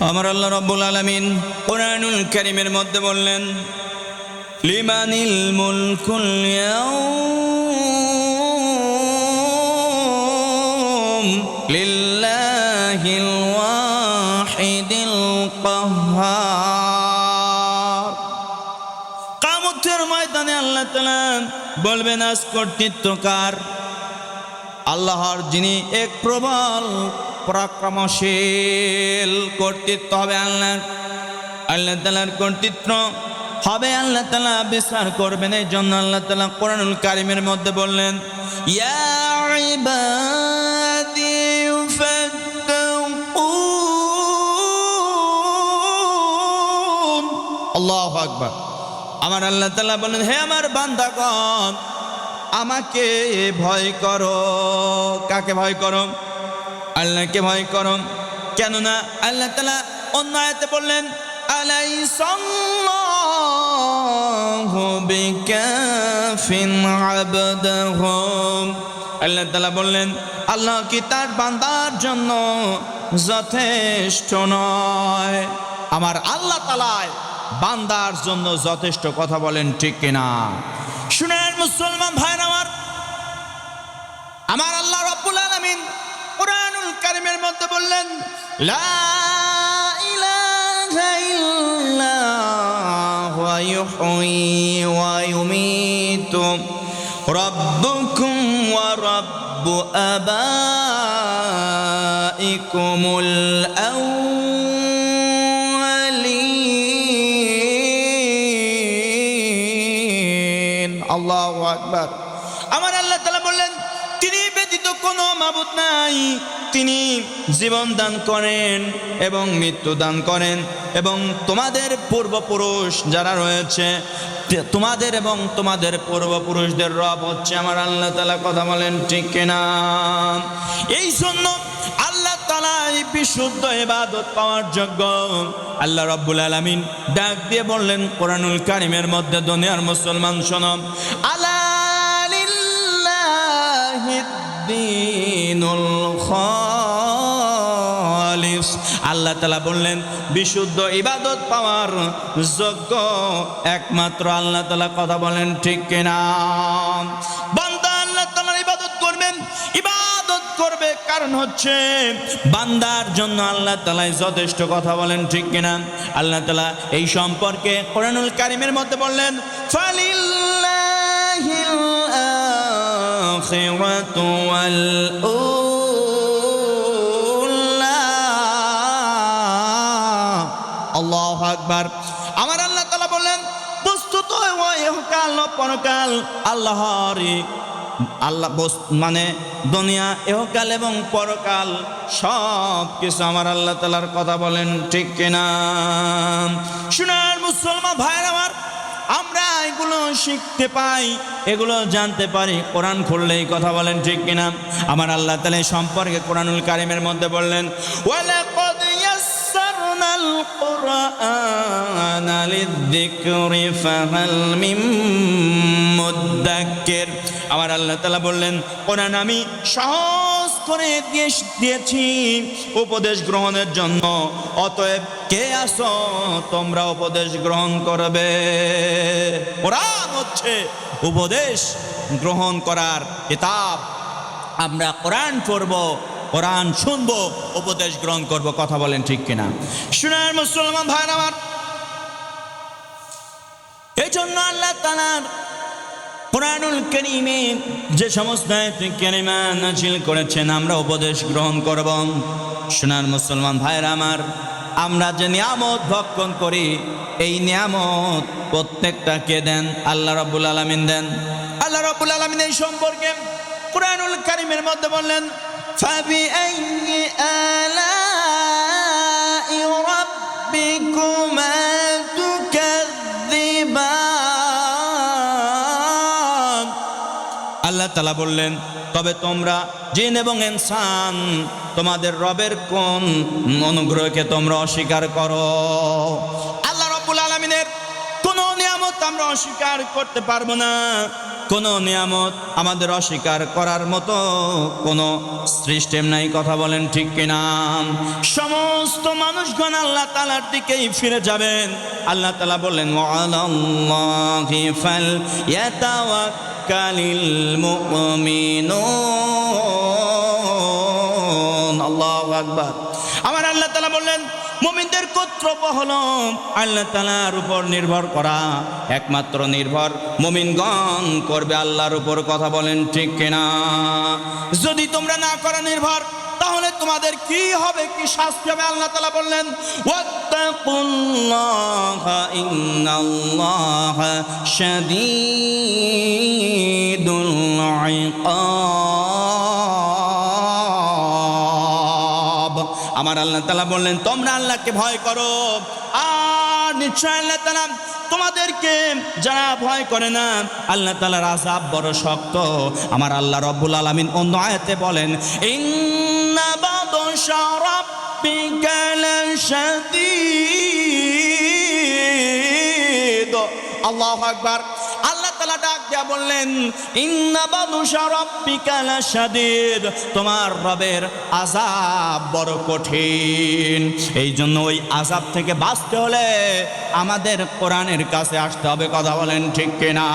আমার আল্লাহ রব্বুল আলমিন কোরআনুল করিমের মধ্যে বললেন, লিমানিল মুলকুল লিল্লাহিল ওয়াহিদিল বলবেন আজ কর্তৃত্ব কার আল্লাহর যিনি এক প্রবল পরাক্রমশীল কর্তৃত্ব হবে আল্লাহ। আল্লাহ তালার কর্তৃত্ব হবে, আল্লাহ তালা বিচার করবেন। এই জন্য আল্লাহ তালা কোরআনুল কারিমের মধ্যে বললেন আমার আল্লাহ তালা বললেন, হে আমার বান্দাগণ, আমাকে ভয় করো। কাকে ভয় করো? আল্লাহকে ভয় করো। কেননা আল্লাহ তালা অন্য আয়াতে বললেন আবদাহু আল্লাহ তালা বললেন, আল্লাহ কি তার বান্দার জন্য যথেষ্ট নয়? আমার আল্লাহ তালায় বান্দার জন্য যথেষ্ট কথা বলেন, ঠিক কিনা শুনেন মুসলমান ভাইরা আমার আমার আল্লাহ রব্বুল আলামিন কোরআনুল কারিমের মধ্যে বললেন লা ইলাহা ইল্লা হুয়া ইউহয়ি ওয়া ইউমীতু রাব্বুকুম ওয়া রাব্বু আবাইকুমুল আউয়ালিন আল্লাহু আকবার মাবুদ নাই। তিনি জীবন দান করেন এবং মৃত্যু দান করেন এবং তোমাদের পূর্বপুরুষ যারা রয়েছে, তোমাদের এবং তোমাদের পূর্বপুরুষদের রব হচ্ছে আমার আল্লাহ তালা কথা বলেন ঠিক কিনা? এই জন্য আল্লাহ তালা এই বিশুদ্ধ ইবাদত পাওয়ার যোগ্য। আল্লাহ রব্বুল আলামিন ডাক দিয়ে বললেন, কোরআনুল কারিমের মধ্যে দুনিয়ার মুসলমান শোনো। আলা লিল্লাহিদ্দীনুল খালিস। আল্লাহ তালা বললেন, বিশুদ্ধ ইবাদত পাওয়ার যোগ্য একমাত্র আল্লাহ তালা কথা বলেন ঠিক কিনা? বান্দা আল্লাহ তালার ইবাদত করবেন ইবাদত করবে। কারণ হচ্ছে, বান্দার জন্য আল্লাহ তালাই যথেষ্ট কথা বলেন ঠিক কিনা? আল্লাহ তালা এই সম্পর্কে কোরআনুল কারিমের মধ্যে বললেন, ফালিল্লাহিল আল্লাহ আকবার। আমার আল্লাহ তালা বললেন বস্তুত ইহকাল পরকাল, আল্লাহরই আল্লাহ মানে দুনিয়া, ইহকাল এবং পরকাল সব কিছু আমার আল্লাহ তালার কথা বলেন, ঠিক কিনা শোনার মুসলমান ভাইয়ের আমার, আমরা এগুলো শিখতে পাই, এগুলো জানতে পারি, কোরআন খুললেই কথা বলেন, ঠিক কিনা আমার আল্লাহ তালা সম্পর্কে কোরআনুল কারিমের মধ্যে বললেন ওয়ালাকাদ কুরআনা লিযিকরি ফাহাল মিন মুদ্দাক্কির আমার আল্লাহ তাআলা বললেন, কোরআন আমি সহজ করে দিয়ে দিয়েছি উপদেশ গ্রহণের জন্য। অতএব কে আসো তোমরা উপদেশ গ্রহণ করবে। কোরআন হচ্ছে উপদেশ গ্রহণ করার কিতাব। আমরা কোরআন পড়ব কোরআন শুনব, উপদেশ গ্রহণ করব, কথা বলেন ঠিক কিনা। শুনার মুসলমান ভাই আমার। এই জন্য আল্লাহ তালার কোরআনুল করিমে যে সমস্ত কারিমা নাজিল করেছেন, আমরা উপদেশ গ্রহণ করব। সোনার মুসলমান ভাইরা আমার, আমরা যে নিয়ামত ভক্ষণ করি, এই নিয়ামত প্রত্যেকটা কে দেন? আল্লাহ রাব্বুল আলামিন দেন। আল্লাহ রাব্বুল আলামিন এই সম্পর্কে কোরআনুল কারিমের মধ্যে বললেন فبأي آلاء ربكما تكذبان আল্লাহ তালা বললেন তবে তোমরা জিন এবং ইনসান তোমাদের রবের কোন অনুগ্রহকে তোমরা অস্বীকার করো আমরা অস্বীকার করতে পারব না। কোনো নিয়ামত আমাদের অস্বীকার করার মতো কোনো সিস্টেম নাই, কথা বলেন ঠিক কিনা? সমস্ত মানুষগণ আল্লাহ তালার দিকেই ফিরে যাবেন। আল্লাহ তালা বললেন আল্লাহু আকবার। আমার আল্লাহ তালা বললেন মুমিনদের কর্তব্য হলো আল্লাহ তালার উপর নির্ভর করা। একমাত্র নির্ভর মুমিনগণ করবে আল্লাহর উপর কথা বলেন ঠিক কিনা? যদি তোমরা না করো নির্ভর, তাহলে তোমাদের কি হবে, কি শাস্তি হবে? আল্লাহ তালা বললেন শাদীদুল ইকাব। তালা বললেন, তোমরা আল্লাহকে ভয় করো। আর নিশ্চয় আল্লাহ তালা তোমাদেরকে যারা ভয় করে না আল্লাহ তালার আজাব বড় শক্ত। আমার আল্লাহ রব্বুল আলমিন অন্য আয়াতে বলেন আল্লাহু আকবার। তালা বললেন তোমার রবের আজাব বড় কঠিন। এই জন্য ওই আজাব থেকে বাঁচতে হলে আমাদের কোরআনের কাছে আসতে হবে, কথা বলেন ঠিক কিনা?